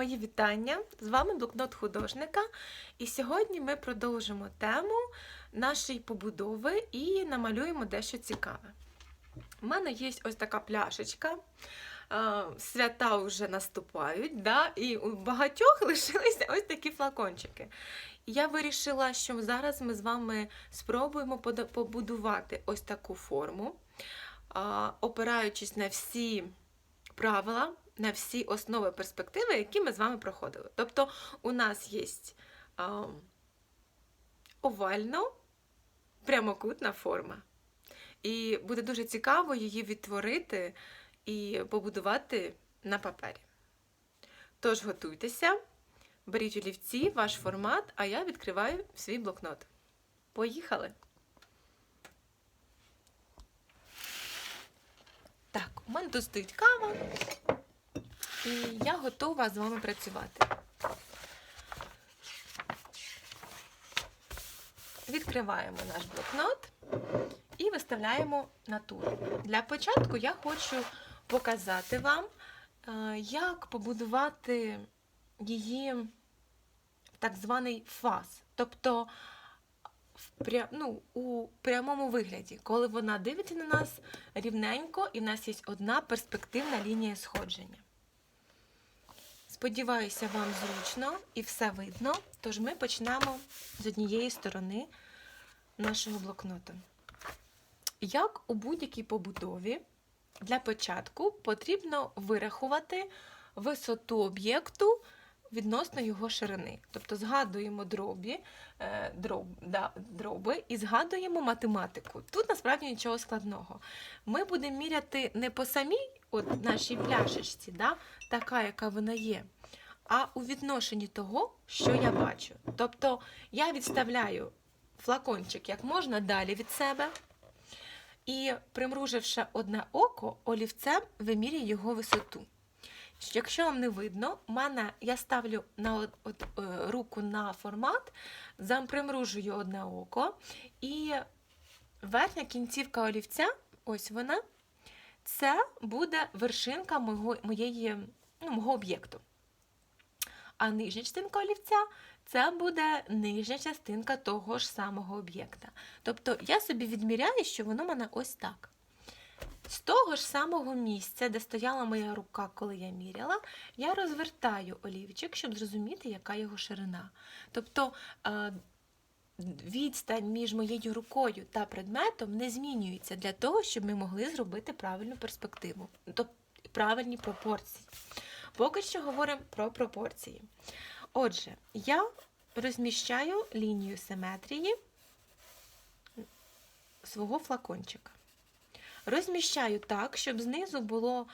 Мої вітання! З вами блокнот художника. І сьогодні ми продовжимо тему нашої побудови і намалюємо дещо цікаве. У мене є ось така пляшечка. Свята вже наступають, да? і у багатьох лишилися ось такі флакончики. Я вирішила, що зараз ми з вами спробуємо побудувати ось таку форму, опираючись на всі правила, на всі основи перспективи, які ми з вами проходили. Тобто у нас є овально прямокутна форма. І буде дуже цікаво її відтворити і побудувати на папері. Тож готуйтеся, беріть олівці, ваш формат, а я відкриваю свій блокнот. Поїхали! Так, у мене тут стоїть кава, і я готова з вами працювати. Відкриваємо наш блокнот і виставляємо натуру. Для початку я хочу показати вам, е, як побудувати її так званий фаз. Тобто ну, у прямому вигляді, коли вона дивиться на нас рівненько, і в нас є одна перспективна лінія сходження. Сподіваюся, вам зручно і все видно. Тож ми почнемо з однієї сторони нашого блокноту. Як у будь-якій побудові, для початку потрібно вирахувати висоту об'єкту відносно його ширини. Тобто згадуємо дробі, е, дроб, да, дроби і згадуємо математику. Тут насправді нічого складного. Ми будемо міряти не по самій от, нашій пляшечці, да, така, яка вона є, а у відношенні того, що я бачу. Тобто я відставляю флакончик як можна далі від себе. І, примруживши одне око, олівцем вимірюю його висоту. Якщо вам не видно, мене я ставлю на от, от, е, руку на формат, примружую одне око, і верхня кінцівка олівця, ось вона, це буде вершинка мого, моєї, ну, мого об'єкту. А нижня частинка олівця це буде нижня частинка того ж самого об'єкта. Тобто я собі відміряю, що воно в мене ось так. З того ж самого місця, де стояла моя рука, коли я міряла, я розвертаю олівчик, щоб зрозуміти, яка його ширина. Тобто е, відстань між моєю рукою та предметом не змінюється для того, щоб ми могли зробити правильну перспективу, тобто правильні пропорції. Поки що говоримо про пропорції. Отже, я розміщаю лінію симетрії свого флакончика. Розміщаю так, щоб знизу було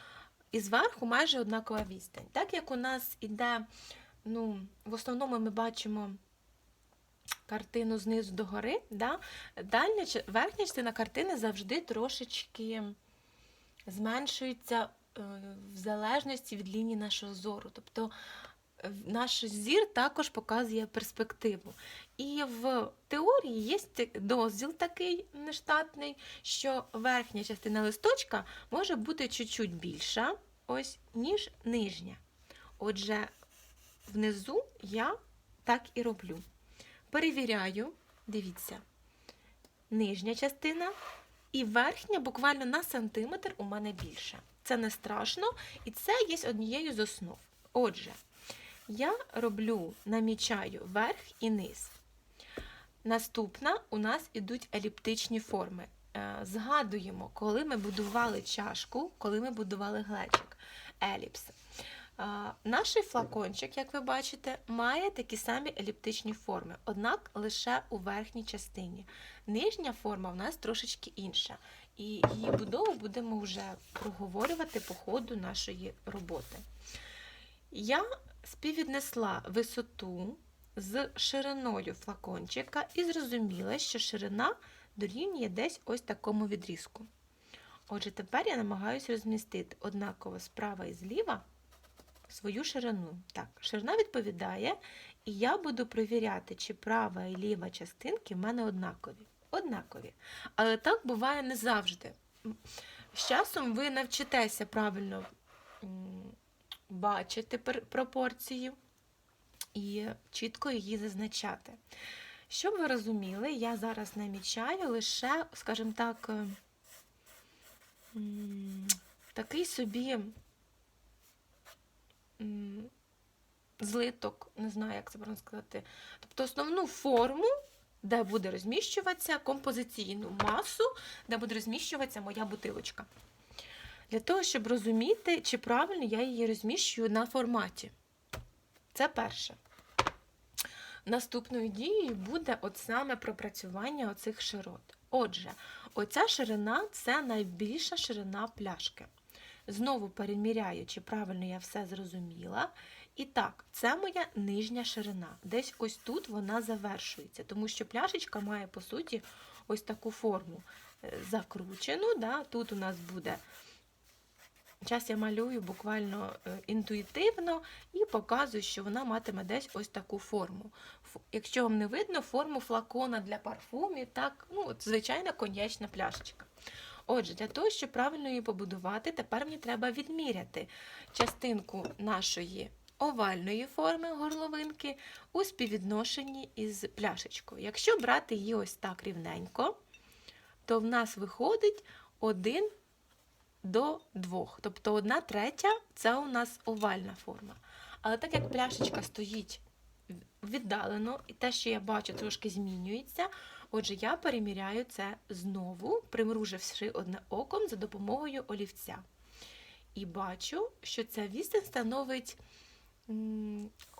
і зверху майже однакова відстань. Так як у нас іде, ну, в основному ми бачимо картину знизу до гори, да? дальня, верхня частина картини завжди трошечки зменшується е, в залежності від лінії нашого зору. Тобто е, наш зір також показує перспективу. І в теорії є дозділ такий нештатний, що верхня частина листочка може бути чуть-чуть більша, ось, ніж нижня. Отже, внизу я так і роблю. Перевіряю, дивіться, нижня частина і верхня буквально на сантиметр у мене більша. Це не страшно, і це є однією з основ. Отже, я роблю, намічаю верх і низ. Наступна у нас ідуть еліптичні форми. Е, Згадуємо, коли ми будували чашку, коли ми будували глечик, еліпс. Наш флакончик, як ви бачите, має такі самі еліптичні форми, однак лише у верхній частині. Нижня форма в нас трошечки інша, і її будову будемо вже проговорювати по ходу нашої роботи. Я співвіднесла висоту з шириною флакончика і зрозуміла, що ширина дорівнює десь ось такому відрізку. Отже, тепер я намагаюся розмістити однаково справа і зліва свою ширину. Так, ширина відповідає, і я буду перевіряти, чи права і ліва частинки в мене однакові. Однакові. Але так буває не завжди. З часом ви навчитеся правильно бачити пропорцію і чітко її зазначати. Щоб ви розуміли, я зараз намічаю лише, скажімо так, е, такий собі злиток, не знаю, як це правильно сказати. Тобто основну форму, де буде розміщуватися композиційну масу, де буде розміщуватися моя бутилочка. Для того, щоб розуміти, чи правильно я її розміщую на форматі. Це перше. Наступною дією буде от саме пропрацювання оцих широт. Отже, оця ширина це найбільша ширина пляшки. Знову переміряю, чи правильно я все зрозуміла. І так, це моя нижня ширина. Десь ось тут вона завершується, тому що пляшечка має, по суті, ось таку форму е, закручену. Да? Тут у нас буде. Зараз я малюю буквально е, інтуїтивно і показую, що вона матиме десь ось таку форму. Якщо вам не видно, форму флакона для парфумів, так, ну, от звичайна коньячна пляшечка. Отже, для того, щоб правильно її побудувати, тепер мені треба відміряти частинку нашої овальної форми горловинки у співвідношенні із пляшечкою. Якщо брати її ось так рівненько, то в нас виходить 1 до 2. Тобто 1 третя це у нас овальна форма. Але так як пляшечка стоїть віддалено, і те, що я бачу, трошки змінюється. Отже, я переміряю це знову, примруживши одне оком за допомогою олівця. І бачу, що ця відстань становить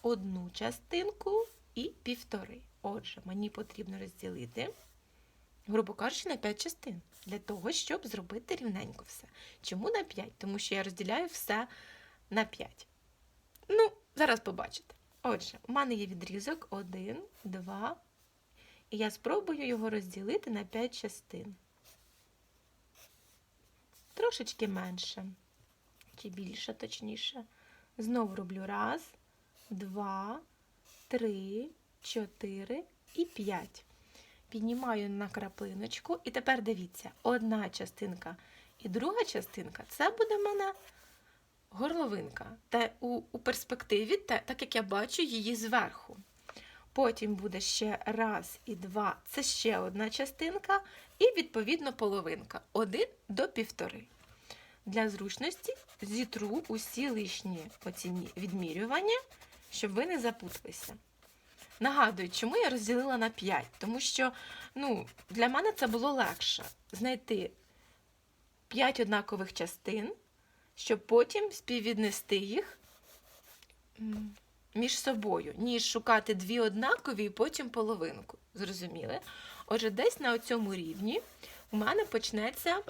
одну частинку і півтори. Отже, мені потрібно розділити, грубо кажучи, на 5 частин для того, щоб зробити рівненько все. Чому на 5? Тому що я розділяю все на 5. Ну, зараз побачите. Отже, у мене є відрізок 1, 2, і я спробую його розділити на 5 частин. Трошечки менше, чи більше, точніше. Знову роблю раз, два, три, чотири і п'ять. Піднімаю на краплиночку, і тепер дивіться, одна частинка і друга частинка це буде в мене горловинка. Та у, у перспективі, та, так як я бачу її зверху. Потім буде ще раз і два, це ще одна частинка, і відповідно половинка. Один до півтори. Для зручності зітру усі лишні оці відмірювання, щоб ви не запуталися. Нагадую, чому я розділила на 5? Тому що ну, для мене це було легше знайти 5 однакових частин, щоб потім співвіднести їх між собою, ніж шукати дві однакові і потім половинку. Зрозуміли? Отже, десь на цьому рівні у мене почнеться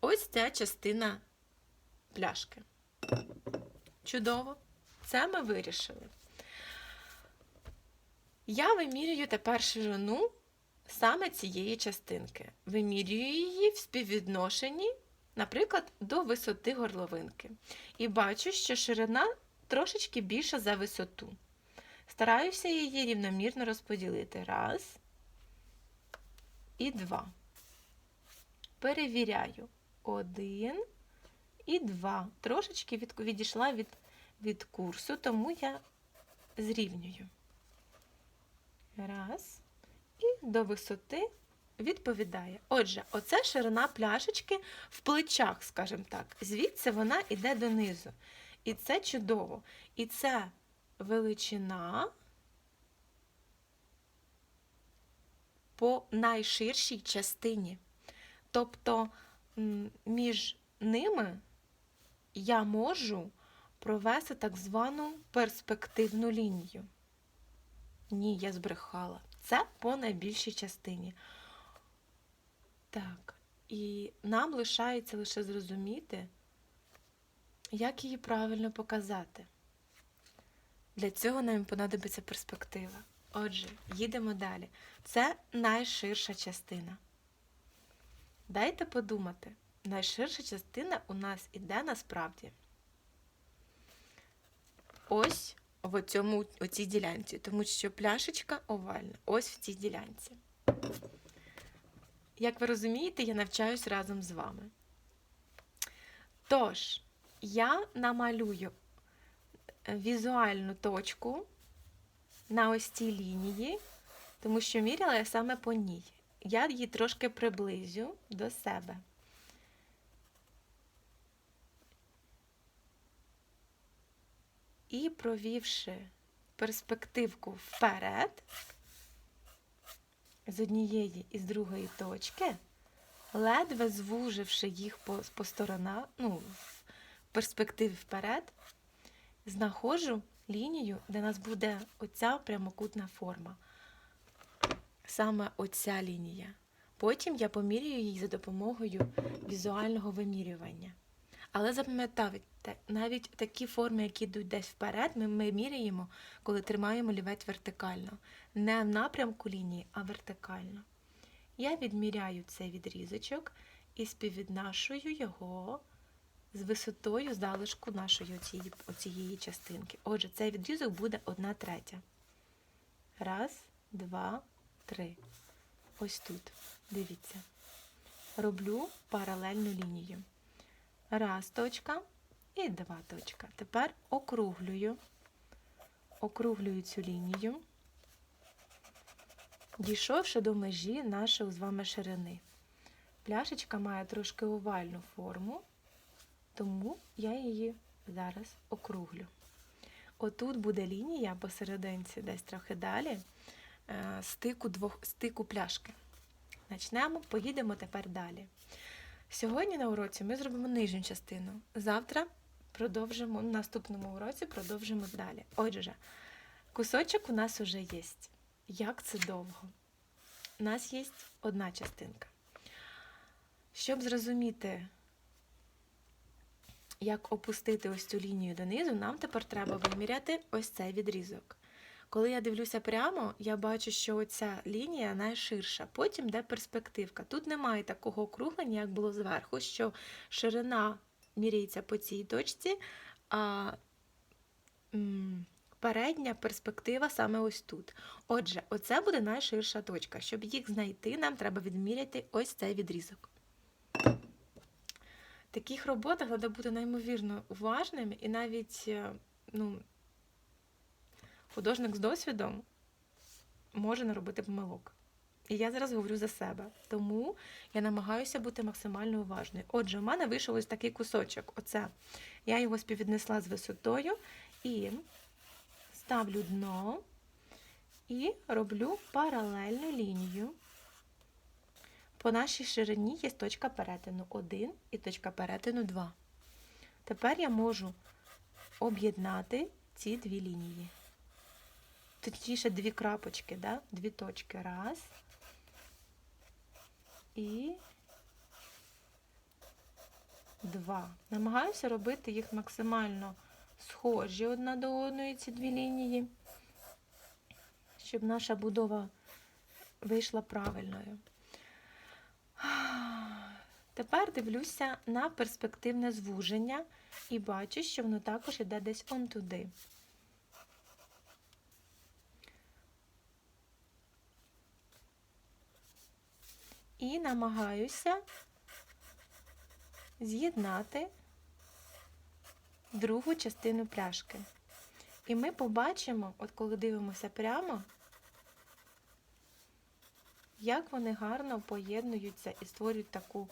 ось ця частина пляшки. Чудово! Це ми вирішили. Я вимірюю тепер ширину саме цієї частинки. Вимірюю її в співвідношенні, наприклад, до висоти горловинки. І бачу, що ширина трошечки більша за висоту. Стараюся її рівномірно розподілити. Раз і два. Перевіряю. Один і два. Трошечки від, відійшла від, від курсу, тому я зрівнюю. Раз. І до висоти відповідає. Отже, оце ширина пляшечки в плечах, скажімо так. Звідси вона йде донизу. І це чудово. І це величина по найширшій частині. Тобто між ними я можу провести так звану перспективну лінію. Ні, я збрехала. Це по найбільшій частині. Так, і нам лишається лише зрозуміти, як її правильно показати. Для цього нам понадобиться перспектива. Отже, їдемо далі. Це найширша частина. Дайте подумати, найширша частина у нас іде насправді. Ось в цьому у цій ділянці, тому що пляшечка овальна, ось в цій ділянці. Як ви розумієте, я навчаюсь разом з вами. Тож, я намалюю візуальну точку на ось цій лінії, тому що міряла я саме по ній. Я її трошки приблизю до себе. І провівши перспективку вперед, з однієї і з другої точки, ледве звуживши їх по, по сторонах, ну, перспективі вперед, знаходжу лінію, де нас буде оця прямокутна форма. Саме оця лінія. Потім я помірюю її за допомогою візуального вимірювання. Але запам'ятайте, навіть такі форми, які йдуть десь вперед, ми, ми міряємо, коли тримаємо лівець вертикально. Не в напрямку лінії, а вертикально. Я відміряю цей відрізочок і співвідношую його з висотою залишку нашої оцієї, оцієї частинки. Отже, цей відрізок буде 1 третя. Раз, два, три. Ось тут. Дивіться. Роблю паралельну лінію. Раз точка і два точка. Тепер округлюю, округлюю цю лінію, дійшовши до межі нашої з вами ширини. Пляшечка має трошки овальну форму, тому я її зараз округлю. Отут буде лінія посерединці, десь трохи далі, е, стику, двох, стику пляшки. Почнемо, поїдемо тепер далі. Сьогодні на уроці ми зробимо нижню частину. Завтра продовжимо, на наступному уроці продовжимо далі. Отже, кусочок у нас вже є. Як це довго? У нас є одна частинка. Щоб зрозуміти, як опустити ось цю лінію донизу, нам тепер треба виміряти ось цей відрізок. Коли я дивлюся прямо, я бачу, що оця лінія найширша. Потім де перспективка. Тут немає такого округлення, як було зверху, що ширина міряється по цій точці, а передня перспектива саме ось тут. Отже, оце буде найширша точка. Щоб їх знайти, нам треба відміряти ось цей відрізок. Таких роботах треба бути неймовірно уважним і навіть е, ну, художник з досвідом може наробити помилок. І я зараз говорю за себе. Тому я намагаюся бути максимально уважною. Отже, в мене вийшов ось такий кусочок. Оце. Я його співвіднесла з висотою і ставлю дно і роблю паралельну лінію. По нашій ширині є точка перетину 1 і точка перетину 2. Тепер я можу об'єднати ці дві лінії точніше дві крапочки, да? дві точки. Раз. І два. Намагаюся робити їх максимально схожі одна до одної, ці дві лінії, щоб наша будова вийшла правильною. Тепер дивлюся на перспективне звуження і бачу, що воно також йде десь он туди. і намагаюся з'єднати другу частину пляшки. І ми побачимо, от коли дивимося прямо, як вони гарно поєднуються і створюють таку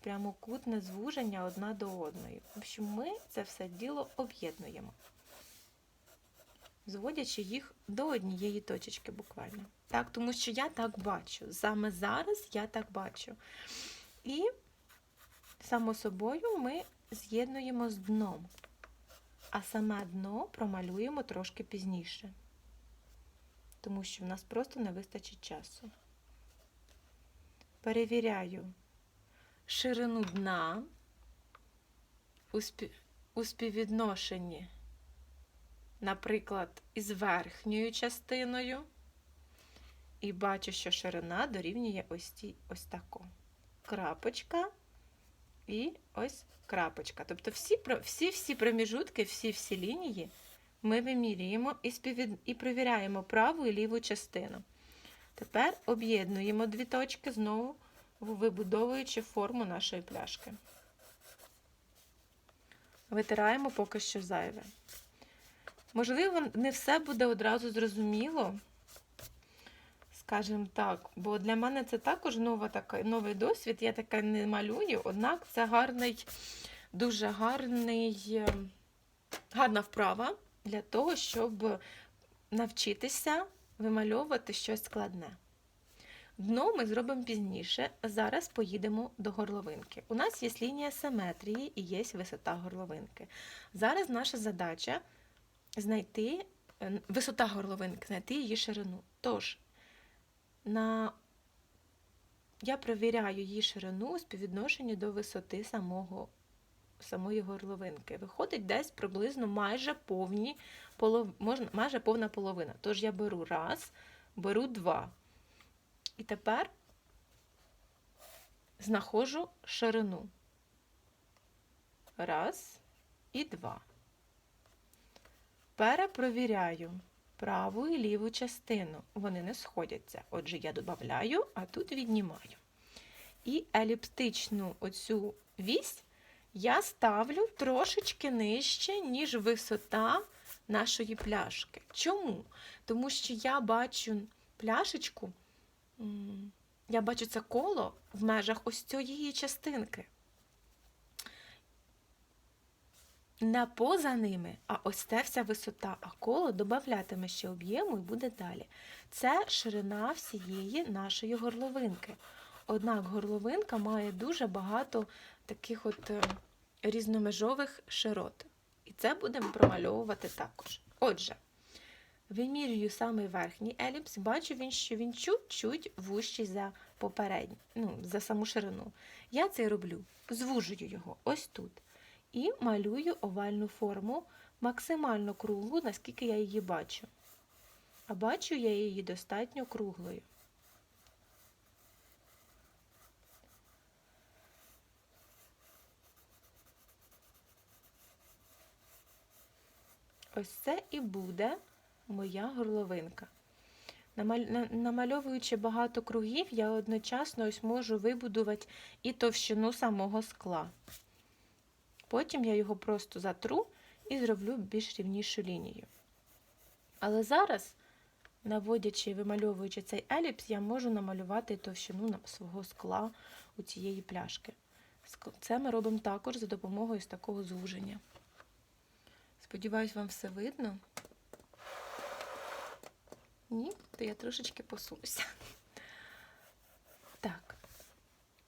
прямокутне звуження одна до одної. В общем, ми це все діло об'єднуємо зводячи їх до однієї точечки буквально. Так, Тому що я так бачу. Саме зараз я так бачу. І, само собою, ми з'єднуємо з дном, а саме дно промалюємо трошки пізніше, тому що в нас просто не вистачить часу. Перевіряю ширину дна у співвідношенні наприклад, із верхньою частиною. І бачу, що ширина дорівнює ось цій ось таку. Крапочка і ось крапочка. Тобто всі всі, всі проміжутки, всі-всі лінії ми вимірюємо і, співвід... і провіряємо праву і ліву частину. Тепер об'єднуємо дві точки, знову вибудовуючи форму нашої пляшки. Витираємо поки що зайве. Можливо, не все буде одразу зрозуміло, скажімо так, бо для мене це також нова така, новий досвід. Я таке не малюю, однак це гарний, дуже гарний, е, гарна вправа для того, щоб навчитися вимальовувати щось складне. Дно ми зробимо пізніше. Зараз поїдемо до горловинки. У нас є лінія симетрії і є висота горловинки. Зараз наша задача знайти висота горловинки, знайти її ширину. Тож, на... я перевіряю її ширину у співвідношенні до висоти самого, самої горловинки. Виходить десь приблизно майже повні можна, майже повна половина. Тож я беру раз, беру два. І тепер знаходжу ширину. Раз і два. Перепровіряю праву і ліву частину. Вони не сходяться. Отже, я додаю, а тут віднімаю. І еліптичну оцю вісь я ставлю трошечки нижче, ніж висота нашої пляшки. Чому? Тому що я бачу пляшечку, я бачу це коло в межах ось цієї частинки. Не поза ними, а ось це вся висота, а коло додатиме ще об'єму і буде далі. Це ширина всієї нашої горловинки. Однак горловинка має дуже багато таких от е, різномежових широт. І це будемо промальовувати також. Отже, вимірюю самий верхній еліпс, бачу, він, що він чуть-чуть вущий за попередній, ну, за саму ширину. Я це роблю, звужую його ось тут. І малюю овальну форму максимально круглу, наскільки я її бачу. А бачу я її достатньо круглою. Ось це і буде моя горловинка. Намальовуючи багато кругів, я одночасно ось можу вибудувати і товщину самого скла. Потім я його просто затру і зроблю більш рівнішу лінію. Але зараз, наводячи і вимальовуючи цей еліпс, я можу намалювати товщину свого скла у цієї пляшки. Це ми робимо також за допомогою з такого звуження. Сподіваюсь, вам все видно. Ні, то я трошечки посунуся. Так,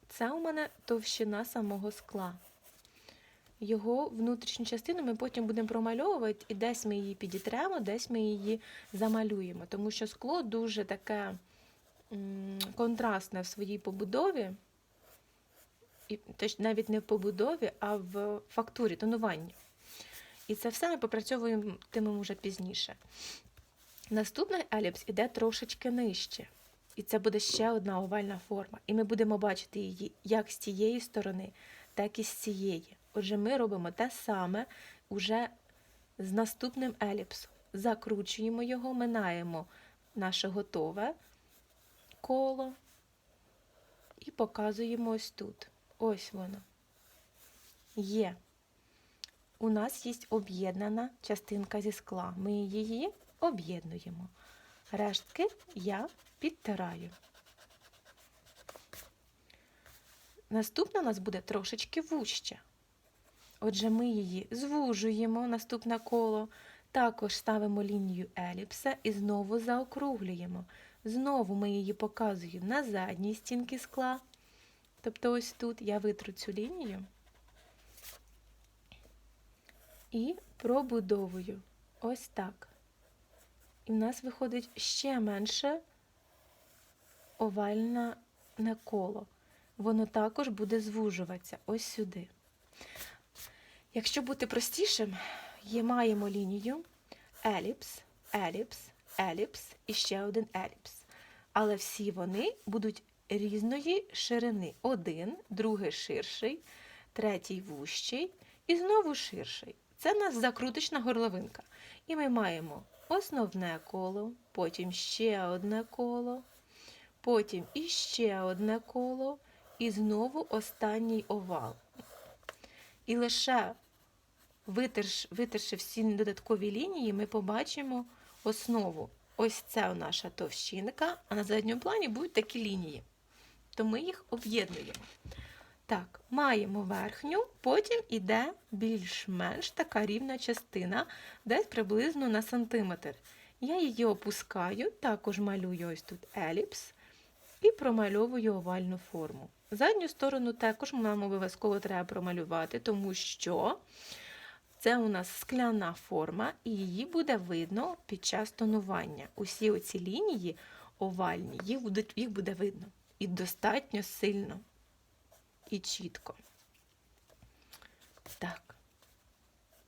це у мене товщина самого скла. Його внутрішню частину ми потім будемо промальовувати, і десь ми її підітремо, десь ми її замалюємо. Тому що скло дуже таке контрастне в своїй побудові, і навіть не в побудові, а в фактурі, тонуванні. І це все ми попрацьовуємо вже пізніше. Наступний еліпс іде трошечки нижче. І це буде ще одна овальна форма. І ми будемо бачити її як з цієї сторони, так і з цієї. Отже, ми робимо те саме уже з наступним еліпсом. Закручуємо його, минаємо наше готове коло і показуємо ось тут. Ось воно. Є у нас є об'єднана частинка зі скла. Ми її об'єднуємо. Рештки я підтираю. Наступна у нас буде трошечки вуща. Отже, ми її звужуємо, наступне коло, також ставимо лінію еліпса і знову заокруглюємо. Знову ми її показуємо на задній стінки скла. Тобто, ось тут я витру цю лінію і пробудовую ось так. І в нас виходить ще менше овальне коло. Воно також буде звужуватися ось сюди. Якщо бути простішим, маємо лінію еліпс, еліпс, еліпс і ще один еліпс. Але всі вони будуть різної ширини. Один, другий ширший, третій вущий і знову ширший. Це у нас закруточна горловинка. І ми маємо основне коло, потім ще одне коло, потім іще одне коло, і знову останній овал. І лише витерш, витерши всі додаткові лінії, ми побачимо основу. Ось це наша товщинка, а на задньому плані будуть такі лінії. То ми їх об'єднуємо. Так, маємо верхню, потім іде більш-менш така рівна частина, десь приблизно на сантиметр. Я її опускаю, також малюю ось тут еліпс і промальовую овальну форму. Задню сторону також нам обов'язково треба промалювати, тому що це у нас скляна форма, і її буде видно під час тонування. Усі оці лінії овальні, їх буде, їх буде видно. І достатньо сильно і чітко. Так,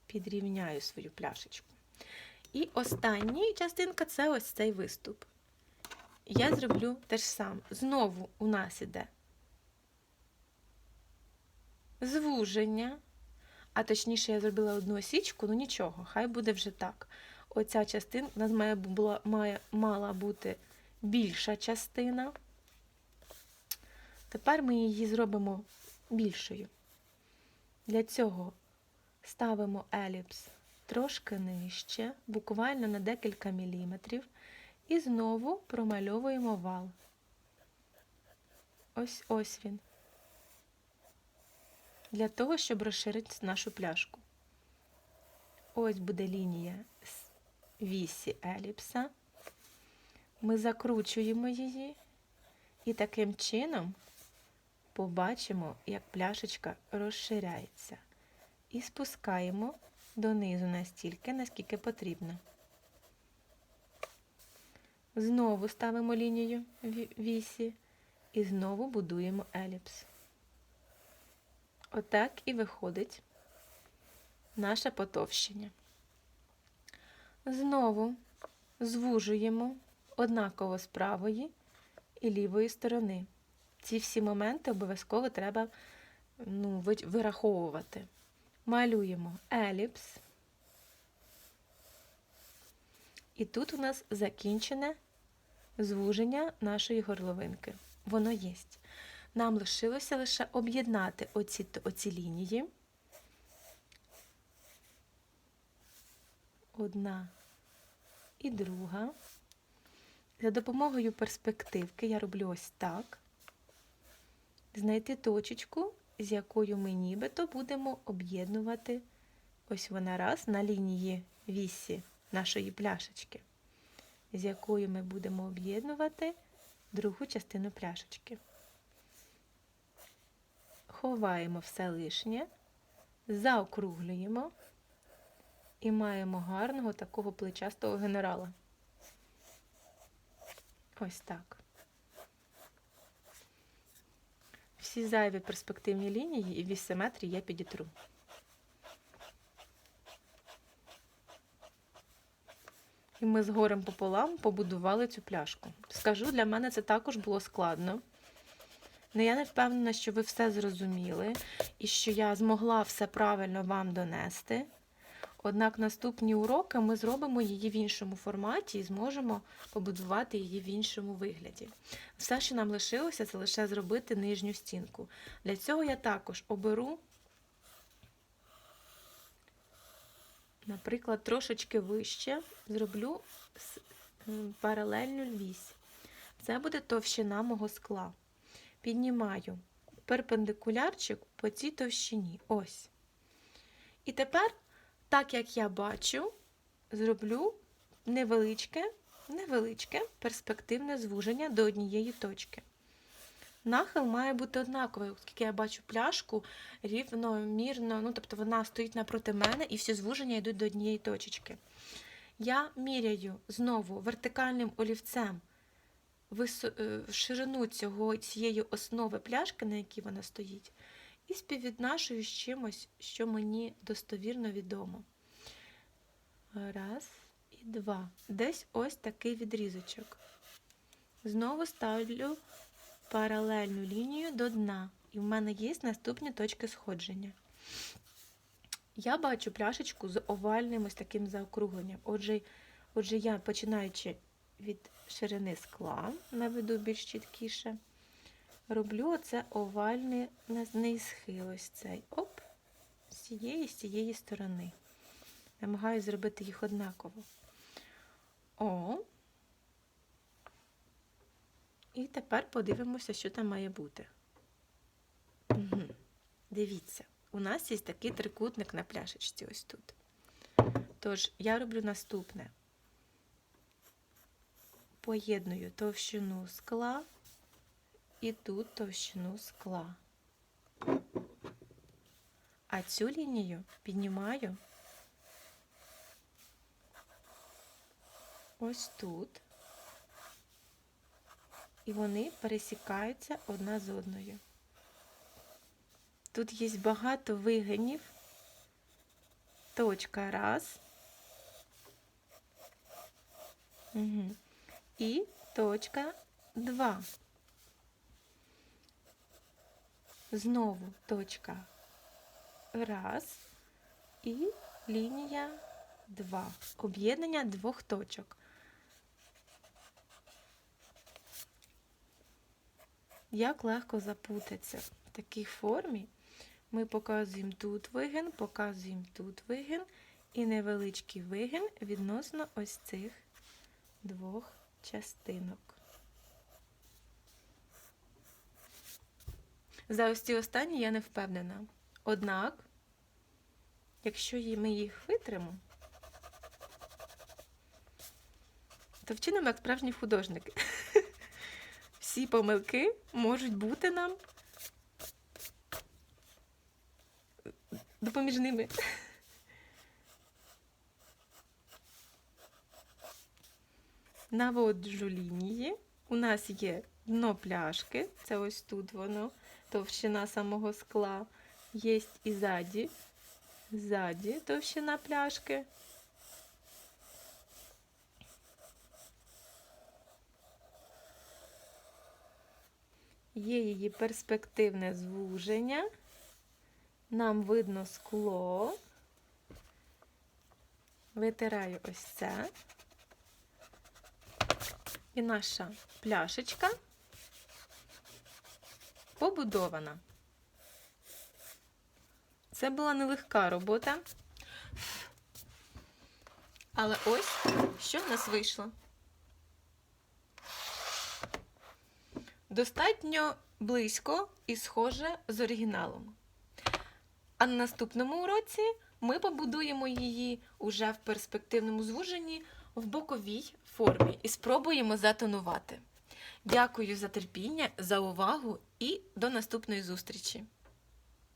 підрівняю свою пляшечку. І остання частинка це ось цей виступ. Я зроблю те ж саме. Знову у нас іде звуження. А точніше, я зробила одну осічку, ну нічого, хай буде вже так. Оця частина у нас має, була, має, мала бути більша частина. Тепер ми її зробимо більшою. Для цього ставимо еліпс трошки нижче, буквально на декілька міліметрів, і знову промальовуємо вал. Ось ось він. Для того, щоб розширити нашу пляшку. Ось буде лінія з вісі еліпса. Ми закручуємо її і таким чином побачимо, як пляшечка розширяється. І спускаємо донизу настільки, наскільки потрібно. Знову ставимо лінію вісі і знову будуємо еліпс. Отак і виходить наше потовщення. Знову звужуємо однаково з правої і лівої сторони. Ці всі моменти обов'язково треба ну, вираховувати. Малюємо еліпс. І тут у нас закінчене звуження нашої горловинки. Воно є. Нам лишилося лише об'єднати оці, оці лінії. Одна і друга. За допомогою перспективки я роблю ось так. Знайти точечку, з якою ми нібито будемо об'єднувати ось вона раз на лінії вісі нашої пляшечки, з якою ми будемо об'єднувати другу частину пляшечки. Ховаємо все лишнє, заокруглюємо і маємо гарного такого плечастого генерала. Ось так. Всі зайві перспективні лінії і вісь симетрії я підітру. І ми з горем пополам побудували цю пляшку. Скажу, для мене це також було складно. Але я не впевнена, що ви все зрозуміли і що я змогла все правильно вам донести. Однак наступні уроки ми зробимо її в іншому форматі і зможемо побудувати її в іншому вигляді. Все, що нам лишилося, це лише зробити нижню стінку. Для цього я також оберу, наприклад, трошечки вище, зроблю паралельну вісь. Це буде товщина мого скла. Піднімаю перпендикулярчик по цій товщині. Ось. І тепер так як я бачу, зроблю невеличке, невеличке перспективне звуження до однієї точки. Нахил має бути однаковий, оскільки я бачу пляшку рівномірно, ну, тобто вона стоїть напроти мене і всі звуження йдуть до однієї точечки. Я міряю знову вертикальним олівцем е, ширину цього, цієї основи пляшки, на якій вона стоїть, і співвідношую з чимось, що мені достовірно відомо. Раз і два. Десь ось такий відрізочок. Знову ставлю паралельну лінію до дна, і в мене є наступні точки сходження. Я бачу пляшечку з овальним ось таким заокругленням. Отже, отже, я починаючи від ширини скла, наведу більш чіткіше роблю оце овальний низхил ось цей. Оп, з цієї з цієї сторони. Намагаюся зробити їх однаково. О. І тепер подивимося, що там має бути. Угу. Дивіться, у нас є такий трикутник на пляшечці ось тут. Тож, я роблю наступне. Поєдную товщину скла і тут товщину скла. А цю лінію піднімаю ось тут. І вони пересікаються одна з одною. Тут є багато вигинів. Точка раз. Угу. І точка два. Знову точка раз і лінія два. Об'єднання двох точок. Як легко запутатися в такій формі. Ми показуємо тут вигин, показуємо тут вигин і невеличкий вигин відносно ось цих двох частинок. За ось ці останні я не впевнена. Однак, якщо ми їх витримо, то вчинимо як справжні художники. Всі помилки можуть бути нам допоміжними. Наводжу лінії. У нас є дно пляшки, це ось тут воно, товщина самого скла. Є і ззаді, ззаді товщина пляшки. Є її перспективне звуження. Нам видно скло. Витираю ось це. І наша пляшечка побудована. Це була нелегка робота. Але ось що в нас вийшло. Достатньо близько і схоже з оригіналом. А на наступному уроці ми побудуємо її уже в перспективному звуженні в боковій формі і спробуємо затонувати. Дякую за терпіння, за увагу і до наступної зустрічі!